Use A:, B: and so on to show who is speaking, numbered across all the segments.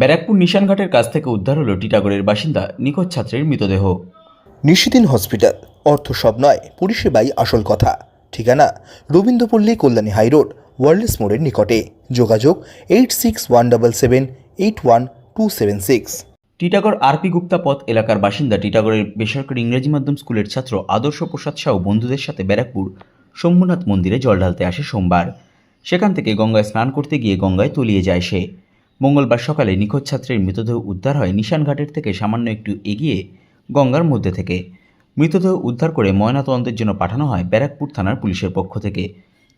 A: ব্যারাকপুর নিশানঘাটের কাছ থেকে উদ্ধার হলো টিটাগড়ের বাসিন্দা নিখোঁজ ছাত্রের মৃতদেহ।
B: নিশিদিন হসপিটাল অর্থ সব নয় পরিষেবাই আসল কথা। ঠিকানা রবীন্দ্রপল্লী কল্যাণী হাইরোড ওয়ার্ল্ডস মোড়ের নিকটে। যোগাযোগ eight six one double seven eight one two seven six.
A: Titagarh RP Gupta পথ এলাকার বাসিন্দা টিটাগড়ের বেসরকারি ইংরেজি মাধ্যম স্কুলের ছাত্র আদর্শ প্রসাদ সাউ বন্ধুদের সাথে ব্যারাকপুর শম্ভুনাথ মন্দিরে জল ঢালতে আসে সোমবার। সেখান থেকে গঙ্গায় স্নান করতে গিয়ে গঙ্গায় তলিয়ে যায় সে। মঙ্গলবার সকালে নিখোঁজ ছাত্রের মৃতদেহ উদ্ধার হয় নিশানঘাটের থেকে সামান্য একটু এগিয়ে গঙ্গার মধ্যে থেকে মৃতদেহ উদ্ধার করে ময়নাতদন্তের জন্য পাঠানো হয় ব্যারাকপুর থানার পুলিশের পক্ষ থেকে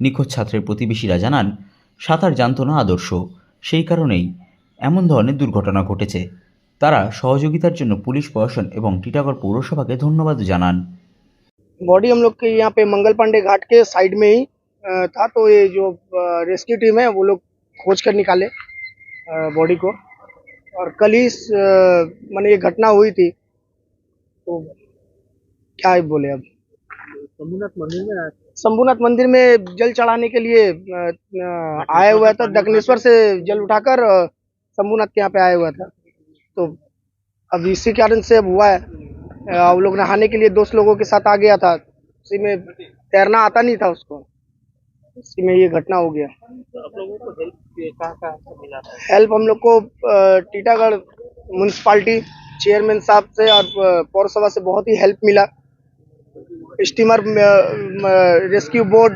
A: নিখোঁজ ছাত্রের প্রতিবেশীরা জানান সাঁতার জানত না আদর্শ সেই কারণেই এমন ধরনের দুর্ঘটনা ঘটেছে তারা সহযোগিতার জন্য পুলিশ প্রশাসন এবং টিটাগড় পৌরসভাকে ধন্যবাদ জানান
C: बॉडी हम लोग के यहाँ पे मंगल पांडे घाट के साइड में ही अ, था तो ये जो रेस्क्यू टीम है वो लोग खोज कर निकाले बॉडी को। और कल ही माने ये घटना हुई थी तो क्या ही बोले अब। शंभुनाथ मंदिर में शंभुनाथ मंदिर में जल चढ़ाने के लिए आया हुआ था दक्षिणेश्वर से जल उठाकर शंभुनाथ के यहाँ पे आया हुआ था। तो अब इसी कारण से अब हुआ है। वो लोग नहाने के लिए दोस्त लोगों के साथ आ गया था। उसी में तैरना आता नहीं था उसको। इसी में ये घटना हो गया। हेल्प हम लोग को टीटागढ़ म्यूनसिपाल्टी चेयरमैन साहब से और पौरसभा से बहुत ही हेल्प मिला। Steamer rescue board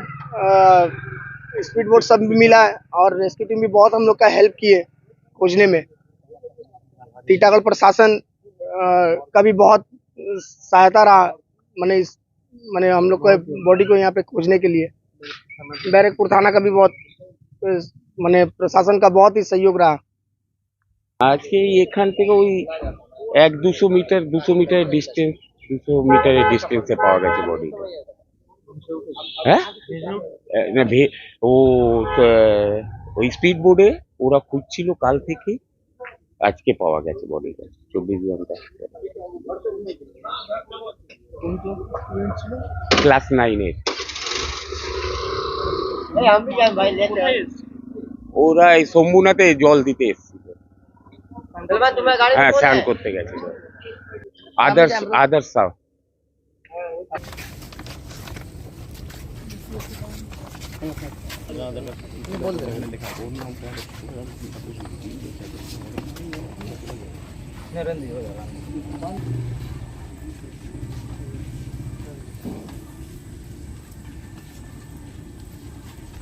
C: speed board सब भी मिला है और रेस्क्यू टीम भी बहुत हम लोग का हेल्प किए खोजने में। टीटागढ़ प्रशासन का भी बहुत सहायता रहा मैंने इस मैंने हम लोग को बॉडी को यहाँ पे खोजने के लिए। बैरकपुर थाना का भी बहुत मैंने प्रशासन का बहुत ही सहयोग रहा
D: আজকে এখান থেকে ওই এক দুশো মিটার দুশো মিটার ডিস্টেন্স দুশো মিটারের ডিস্টেন্সে পাওয়া গেছে বডিটা হ্যাঁ এ, না, ভে- ও আহ, ওই স্পিড বোর্ডে ওরা খুঁজছিল কাল থেকে আজকে পাওয়া গেছে বডিটা চব্বিশ ঘন্টা ক্লাস নাইনের ওরা এই শম্ভুনাথে জল দিতে এসেছিল। হ্যাঁ স্নান করতে গেছিল। Others others Sah